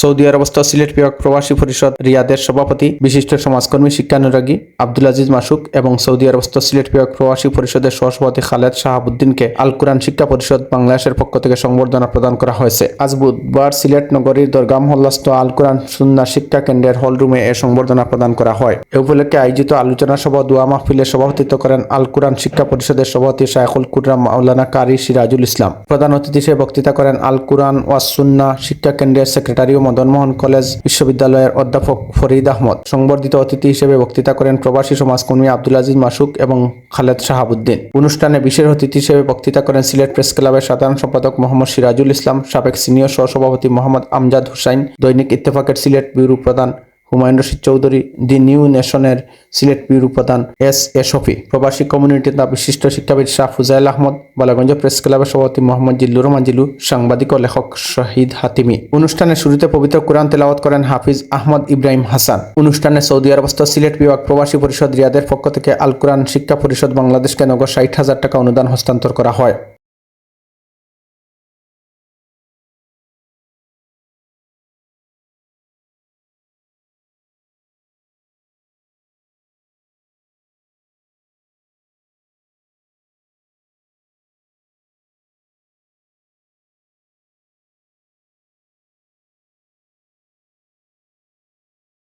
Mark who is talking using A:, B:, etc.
A: Saudi আরবস্থ Sylhet বিভাগ প্রবাসী পরিষদ রিয়াদের সভাপতি, বিশিষ্ট সমাজকর্মী, শিক্ষানুরাগী আব্দুল আজিজ মাসুক এবং সৌদি আরবস্থ সিলেট বিভাগ প্রবাসী পরিষদের সহসভাপতি খালেদ শাহাবুদ্দিনকে আল কোরআন শিক্ষা পরিষদ বাংলাদেশের পক্ষ থেকে সংবর্ধনা প্রদান করা হয়েছে। আজ বুধবার সিলেট নগরীর দরগা মহল্লাস্থ আল কোরআন সুন্না শিক্ষা কেন্দ্রের হলরুমে এ সংবর্ধনা প্রদান করা হয়। এ উপলক্ষে আয়োজিত আলোচনা সভা দোয়া মাহফিলে সভাপতিত্ব করেন আল কোরআন শিক্ষা পরিষদের সভাপতি শায়খুল কুররাম মাওলানা কারি সিরাজুল ইসলাম। প্রধান অতিথি হিসেবে বক্তৃতা করেন আল কোরআন ওয়াস সুন্না শিক্ষা কেন্দ্রের সেক্রেটারি মদনমোহন কলেজ বিশ্ববিদ্যালয়ের অধ্যাপক ফরিদ আহমদ। সংবর্ধিত অতিথি হিসেবে বক্তৃতা করেন প্রবাসী সমাজকর্মী আব্দুল আজিজ মাসুক এবং খালেদ শাহাবুদ্দিন। অনুষ্ঠানে বিশেষ অতিথি হিসেবে বক্তৃতা করেন সিলেট প্রেস ক্লাবের সাধারণ সম্পাদক মোহাম্মদ সিরাজুল ইসলাম, সাবেক সিনিয়র সহসভাপতি মোহাম্মদ আমজাদ হুসাইন, দৈনিক ইত্তেফাকের সিলেট ব্যুরো প্রধান হুমায়ুন রশিদ চৌধুরী, দি নিউ নেশনের সিলেট ব্যুরো প্রধান এস এ শফি, প্রবাসী কমিউনিটির তা বিশিষ্ট শিক্ষাবিদ শাহ ফুজাইল আহমদ, বালাগঞ্জ প্রেস ক্লাবের সভাপতি মোহাম্মদ জিল্লুর রহমান জিল্লু সাংবাদিক ও লেখক শহীদ হাতিমি। অনুষ্ঠানের শুরুতে পবিত্র কোরআন তেলাওয়াত করেন হাফিজ আহমদ ইব্রাহিম হাসান। অনুষ্ঠানে সৌদি আরবস্থ সিলেট বিভাগ প্রবাসী পরিষদ রিয়াদের পক্ষ থেকে আল কোরআন শিক্ষা পরিষদ বাংলাদেশকে নগদ ষাট হাজার টাকা অনুদান হস্তান্তর করা হয়।